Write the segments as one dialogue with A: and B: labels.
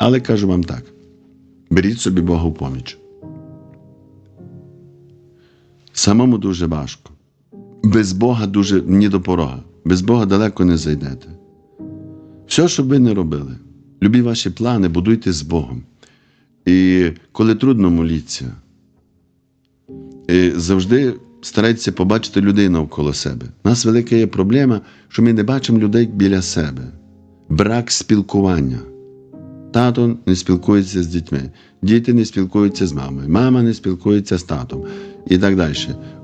A: Але кажу вам так: беріть собі Бога в поміч. Самому дуже важко. Без Бога дуже ні до порога. Без Бога далеко не зайдете. Все, що ви не робили, любі ваші плани, будуйте з Богом. І коли трудно моліться, і завжди старайтеся побачити людей навколо себе. У нас велика є проблема, що ми не бачимо людей біля себе. Брак спілкування. Тато не спілкується з дітьми, діти не спілкуються з мамою, мама не спілкується з татом і так далі.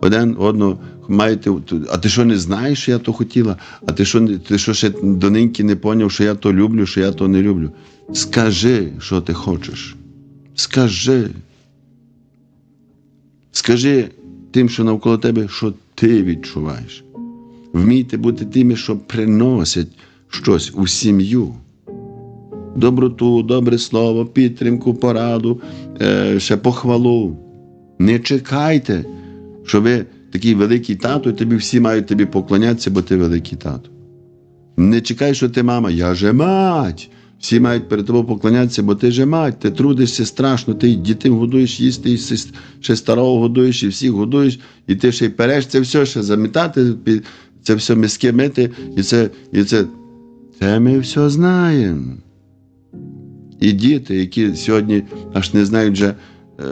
A: Один одного маєте, а ти що не знаєш, що я то хотіла? А ти що, ти що ще доненьки не поняв, що я то люблю, що я то не люблю? Скажи, що ти хочеш. Скажи. Скажи тим, що навколо тебе, що ти відчуваєш. Вмійте бути тими, що приносять щось у сім'ю. Доброту, добре слово, підтримку, пораду, е, ще похвалу. Не чекайте, що ви такий великий тато, і тобі всі мають тобі поклонятися, бо ти великий тато. Не чекай, що ти мама, я же мать. Всі мають перед тобою поклонятися, бо ти же мать, ти трудишся страшно, ти дітей годуєш їсти, і ще старого годуєш, і всіх годуєш, і ти ще й переш це все, ще замітати, це все миски мити, і це, і це. Це ми все знаємо. І діти, які сьогодні аж не знають вже, е,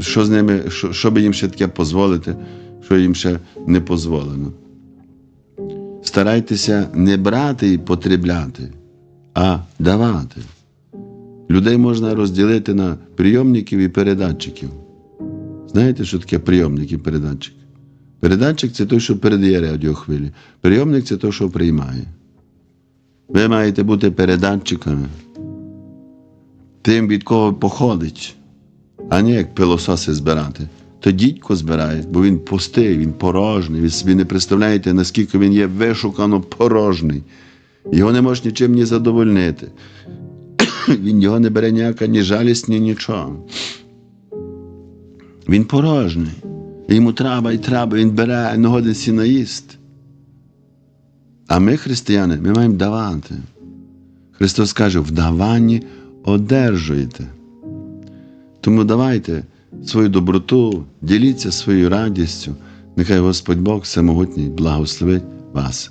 A: що з ними, що, що би їм ще таке дозволити, що їм ще не дозволено. Старайтеся не брати і потребляти, а давати. Людей можна розділити на прийомників і передатчиків. Знаєте, що таке прийомник і передатчик? Передатчик це той, що передає радіохвилі. Прийомник це той, що приймає. Ви маєте бути передатчиками тим, від кого походить, а не як пилососи збирати. То дідько збирає, бо він пустий, він порожний. Ви собі не представляєте, наскільки він є вишукано порожний. Його не можеш нічим ні задовольнити. Він його не бере ніяка ні жалість, ні нічого. Він порожний. Йому треба і треба, він бере, не годин. А ми, християни, ми маємо давати. Христос каже, в даванні одержуєте. Тому давайте свою доброту, діліться своєю радістю. Нехай Господь Бог всемогутній благословить вас.